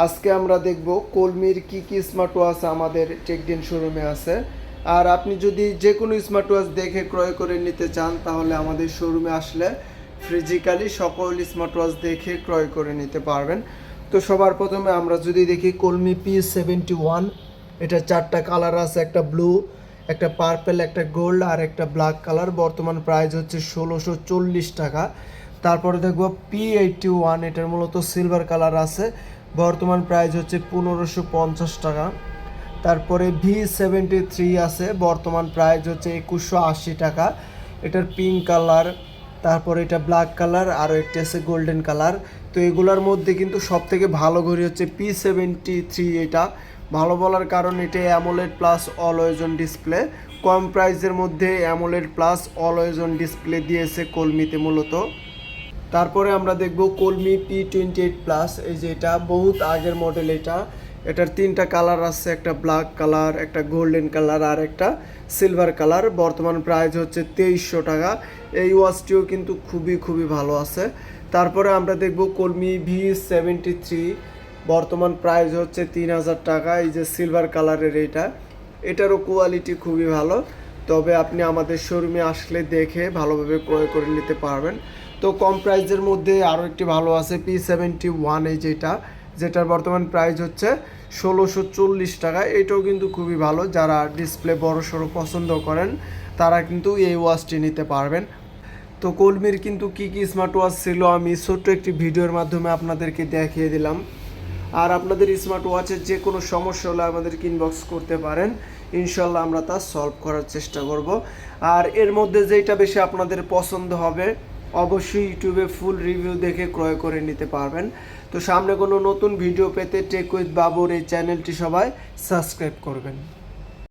আজকে আমরা দেখব কলমির কি কি স্মার্ট ওয়াচ আমাদের টেকডিন শোরুমে আছে। আর আপনি যদি যে কোনো স্মার্ট ওয়াচ দেখে ক্রয় করে নিতে চান, তাহলে আমাদের শোরুমে আসলে ফিজিক্যালি সকল স্মার্ট ওয়াচ দেখে ক্রয় করে নিতে পারবেন। তো সবার প্রথমে আমরা যদি দেখি কলমি পি সেভেন্টি ওয়ান এটা চারটা কালার আছে, একটা ব্লু একটা পার্পেল একটা গোল্ড আর একটা ব্ল্যাক কালার বর্তমান প্রাইস হচ্ছে ষোলোশো চল্লিশ টাকা। তারপরে দেখব পি এইটটি ওয়ান এটার মূলত সিলভার কালার আছে। বর্তমান প্রাইস হচ্ছে পনেরোশো পঞ্চাশ টাকা। তারপরে ভি সেভেন্টি থ্রি আছে, বর্তমান প্রাইস হচ্ছে একুশশো আশি টাকা। এটার পিঙ্ক কালার, তারপরে এটা ব্ল্যাক কালার আর একটা আছে গোল্ডেন কালার। তো এগুলোর মধ্যে কিন্তু সব থেকে ভালো ঘড়ি হচ্ছে পি সেভেন্টি থ্রি এটা। ভালো বলার কারণ এটা AMOLED plus always on display কম প্রাইসের মধ্যে অ্যামোলেড প্লাস অলওয়েজন ডিসপ্লে দিয়েছে কলমিতে মূলত। তারপরে আমরা দেখব কলমি পি টোয়েন্টি এইট প্লাস এই যে এটা বহুত আগের মডেল এটা। এটার তিনটা কালার আছে, একটা ব্ল্যাক কালার একটা গোল্ডেন কালার আর একটা সিলভার কালার বর্তমান প্রাইস হচ্ছে তেইশশো টাকা। এই ওয়াচটিও কিন্তু খুবই খুবই ভালো আছে। তারপরে আমরা দেখব কলমি ভি সেভেন্টি থ্রি বর্তমান প্রাইস হচ্ছে তিন হাজার টাকা, এই যে সিলভার কালারের এইটা এটারও কোয়ালিটি খুবই ভালো। তবে আপনি আমাদের শোরুমে আসলে দেখে ভালোভাবে ক্রয় করে নিতে পারবেন। তো কম প্রাইজের মধ্যে আরও একটি ভালো আছে পি সেভেন্টি ওয়ান এই যেটা, যেটার বর্তমান প্রাইস হচ্ছে ষোলোশো চল্লিশ টাকা। এটাও কিন্তু খুবই ভালো, যারা ডিসপ্লে বড় সড়ো পছন্দ করেন, তারা কিন্তু এই ওয়াচটি নিতে পারবেন। তো কলমির কিন্তু কি কি স্মার্ট ওয়াচ ছিল, আমি ছোট্ট একটি ভিডিওর মাধ্যমে আপনাদেরকে দেখিয়ে দিলাম। আর আপনাদের স্মার্ট ওয়াচের যে কোনো সমস্যা হলে আমাদেরকে ইনবক্স করতে পারেন। ইনশাল্লাহ আমরা তা সলভ করার চেষ্টা করব। আর এর মধ্যে যেটা বেশি আপনাদের পছন্দ হবে অবশ্যই ইউটিউবে ফুল রিভিউ দেখে ক্রয় করে নিতে পারবেন। তো সামনে কোনো নতুন ভিডিও পেতে টেক উইথ বাবুর এই চ্যানেলটি সবাই সাবস্ক্রাইব করবেন।